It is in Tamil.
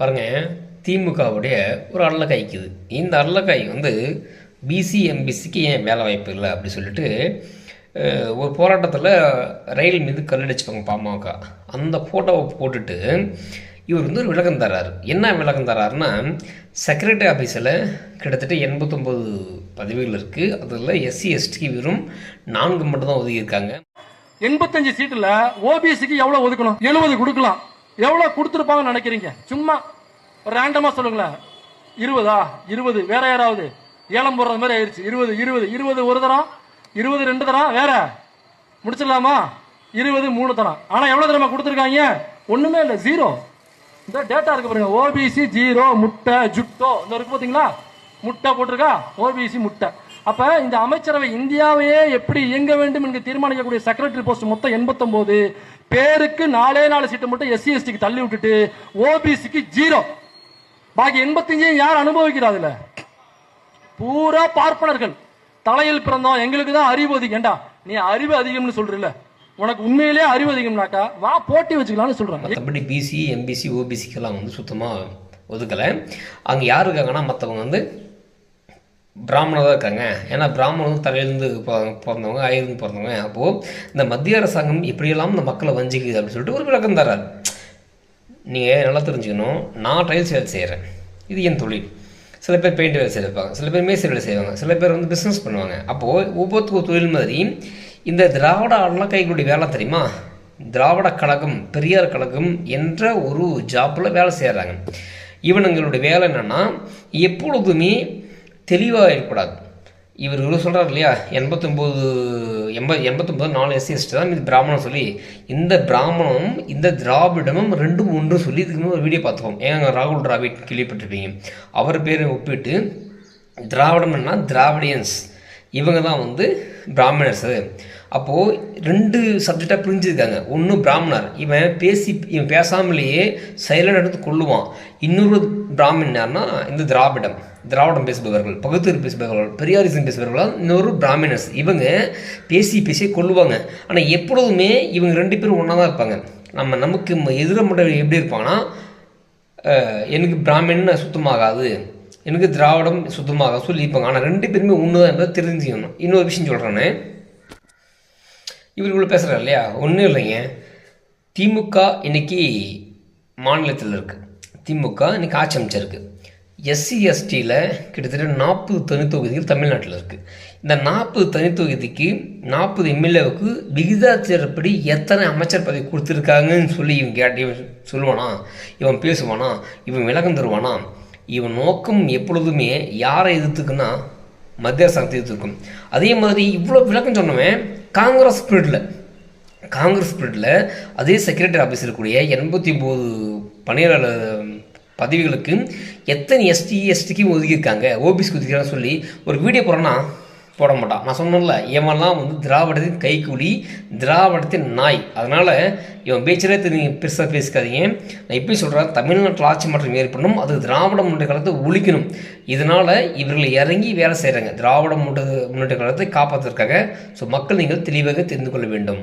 பாருங்கள் திமுகவுடைய ஒரு அல்லக்காய்க்குது இந்த அல்லக்காய் வந்து பிசி எம்பிசிக்கு ஏன் வேலை வாய்ப்பு இல்லை அப்படி சொல்லிட்டு ஒரு போராட்டத்தில் ரயில் மீது கல்லடிச்சுப்பாங்க பாமக. அந்த ஃபோட்டோவை போட்டுட்டு இவர் வந்து ஒரு விளக்கம் தராரு. என்ன விளக்கம் தராருன்னா செக்ரட்டரி ஆஃபீஸில் கிட்டத்தட்ட எண்பத்தொம்போது பதவிகள் இருக்குது அதில் எஸ்சி எஸ்டிக்கு வெறும் நான்கு மட்டும் தான் ஒதுக்கியிருக்காங்க. எண்பத்தஞ்சு சீட்டில் ஓபிஎஸ்சிக்கு எவ்வளோ ஒதுக்கணும்? எழுபது கொடுக்கலாம். எவ்வளவு கொடுத்துருப்பாங்கன்னு நினைக்கிறீங்க? சும்மா ரேண்டமா சொல்லுங்களேன். இருபதா? இருபது. வேற யாராவது? ஏலம் போடுறது மாதிரி ஆயிடுச்சு இருபது இருபது. இருபது ஒரு தரம் இருபது ரெண்டு தரம் வேற. முடிச்சிடலாமா? இருபது மூணு தரம். ஆனா எவ்வளவு தரமா கொடுத்துருக்காங்க? ஒண்ணுமே இல்லை. ஜீரோ இந்த டேட்டா இருக்கு பாருங்க. ஓபிசி ஜீரோ முட்டை ஜுட்டோ. இந்த இருக்கு பாத்தீங்களா? முட்டை போட்டிருக்கா? ஓபிசி முட்டை. அப்ப இந்த அமைச்சரவை இந்தியாவையே எப்படி இயங்க வேண்டும் என்று தீர்மானிக்கக்கூடிய செக்ரட்டரி போஸ்ட் மொத்தம் 89 பேருக்கு நாலே நாலு சீட்டு மட்டும் எஸ்சி எஸ்டிக்கு தள்ளி விட்டுட்டு ஓபிசிக்கு ஜீரோ பாக்கி எண்பத்தஞ்சையும் யார் அனுபவிக்கிறா அதுல? பூரா பார்ப்பனர்கள். தலையில் பிறந்தோம் எங்களுக்கு தான் அறிவு அதிகம். ஏண்டா நீ அறிவு அதிகம்னு சொல்றல உனக்கு உண்மையிலேயே அறிவு அதிகம்னாக்கா வா போட்டி வச்சுக்கலாம்னு சொல்றாங்க. மற்றபடி பிசி எம்பிசி ஓபிசிக்கெல்லாம் வந்து சுத்தமாக ஒதுக்கலை. அங்கே யார் இருக்காங்கன்னா மற்றவங்க வந்து பிராமணர் தான் இருக்காங்க. ஏன்னா பிராமணரும் வந்து தலையிலேருந்து பிறந்தவங்க ஆயிருந்து பிறந்தவங்க. அப்போது இந்த மத்திய அரசாங்கம் இப்படியெல்லாம் இந்த மக்களை வஞ்சிக்குது அப்படின்னு சொல்லிட்டு ஒரு விளக்கம் தராரு நீங்கள் நல்லா தெரிஞ்சுக்கணும். நான் டைல்ஸ் வேலை செய்கிறேன் இது என் தொழில். சில பேர் பெயிண்ட் வேலை செய்யப்பாங்க சில பேர் மேஸ்திரி வேலை செய்வாங்க. சில பேர் வந்து பிஸ்னஸ் பண்ணுவாங்க. அப்போது ஒவ்வொருத்தருக்கும் தொழில் மாதிரி இந்த திராவிட அறக்கைகளுடைய வேலை தெரியுமா? திராவிட கழகம் பெரியார் கழகம் என்ற ஒரு ஜாப்பில் வேலை செய்கிறாங்க இவனுங்களுடைய வேலை என்னென்னா எப்பொழுதுமே தெளிவாக இருக்கக்கூடாது. இவர் இவர் சொல்கிறார் இல்லையா? எண்பத்தொம்போது எண்பது எண்பத்தொம்போது நாலு எஸ்சி எஸ்டி தான் இது பிராமணம் சொல்லி இந்த பிராமணம் இந்த திராவிடமும் ரெண்டும் ஒன்று சொல்லி இதுக்கு ஒரு வீடியோ பார்த்துக்கோம் ஏங்க ராகுல் டிராவிட் கேள்விப்பட்டிருப்பீங்க. அவர் பேரை ஒப்பிட்டு திராவிடம்னா திராவிடியன்ஸ். இவங்க தான் வந்து பிராமணர்ஸு அப்போது ரெண்டு சப்ஜெக்டாக பிரிஞ்சிருக்காங்க. ஒன்று பிராமணர். இவன் பேசி இவன் பேசாமலேயே சைலண்ட் எடுத்து கொள்ளுவான். இன்னொரு பிராமின் இந்த திராவிடம். திராவிடம் பேசுபவர்கள் பகுத்தூர் பேசுபவர்கள் பெரியாரிசம் பேசுபவர்கள் இன்னொரு பிராமினர்ஸ் இவங்க பேசி பேசி கொள்ளுவாங்க. ஆனால் எப்பொழுதுமே இவங்க ரெண்டு பேரும் ஒன்றா தான் இருப்பாங்க. நம்ம நமக்கு எதிர மட்டும் எப்படி இருப்பாங்கன்னா எனக்கு பிராமின்னு சுத்தமாகாது. எனக்கு திராவிடம் சுத்தமாக சொல்லியிருப்பாங்க. ஆனால் ரெண்டு பேருமே ஒன்று தான் என்பதை தெரிஞ்சுக்கணும் இன்னொரு விஷயம் சொல்கிறேன்னு இவர் இவ்வளோ பேசுகிறார் இல்லையா? ஒன்றும் இல்லைங்க. திமுக இன்னைக்கு மாநிலத்தில் இருக்குது திமுக இன்னைக்கு ஆட்சி அமைச்சிருக்கு. எஸ்சி எஸ்டியில் கிட்டத்தட்ட நாற்பது தனித்தொகுதிகள் தமிழ்நாட்டில் இருக்குது இந்த நாற்பது தனித்தொகுதிக்கு நாற்பது எம்எல்ஏவுக்கு விகிதாச்சாரப்படி எத்தனை அமைச்சர் பதவி கொடுத்துருக்காங்கன்னு சொல்லி இவன் கேட்டு இவன் சொல்லுவானா? இவன் பேசுவானா? இவன் விளக்கம் தருவானா? இவன் நோக்கம் எப்பொழுதுமே யாரை எதிர்த்துக்குன்னா மத்திய அரசாங்கத்தை எதிர்த்துக்கும். அதே மாதிரி இவ்வளோ விளக்கம் சொன்னவன் காங்கிரஸ் பீரியடில் காங்கிரஸ் பீரியடில் அதே செக்ரட்டரி ஆஃபீஸ் இருக்கக்கூடிய எண்பத்தி ஒம்பது பணியாளர் பதவிகளுக்கு எத்தனை எஸ்டி எஸ்டிக்கு ஒதுக்கியிருக்காங்க? ஓபிஸ்க்கு ஒதுக்கிறான்னு சொல்லி ஒரு வீடியோ போகிறோன்னா போட மாட்டான் நான் சொன்னேன்ல இவன்லாம் வந்து திராவிடத்தின் கைக்கூலி திராவிடத்தின் நாய். அதனால் இவன் பேச்சிலே நீங்கள் பெருசாக பேசிக்காதீங்க. நான் இப்படி சொல்கிறேன் தமிழ்நாட்டில் ஆட்சி மாற்றம் ஏற்படணும் அது திராவிட முன்னேற்ற காலத்தை ஒழிக்கணும். இதனால் இவர்கள் இறங்கி வேலை செய்கிறாங்க திராவிட முன்னேற்ற முன்னேற்ற காலத்தை காப்பாற்றுறதுக்காக ஸோ மக்கள் நீங்கள் தெளிவாக தெரிந்து கொள்ள வேண்டும்.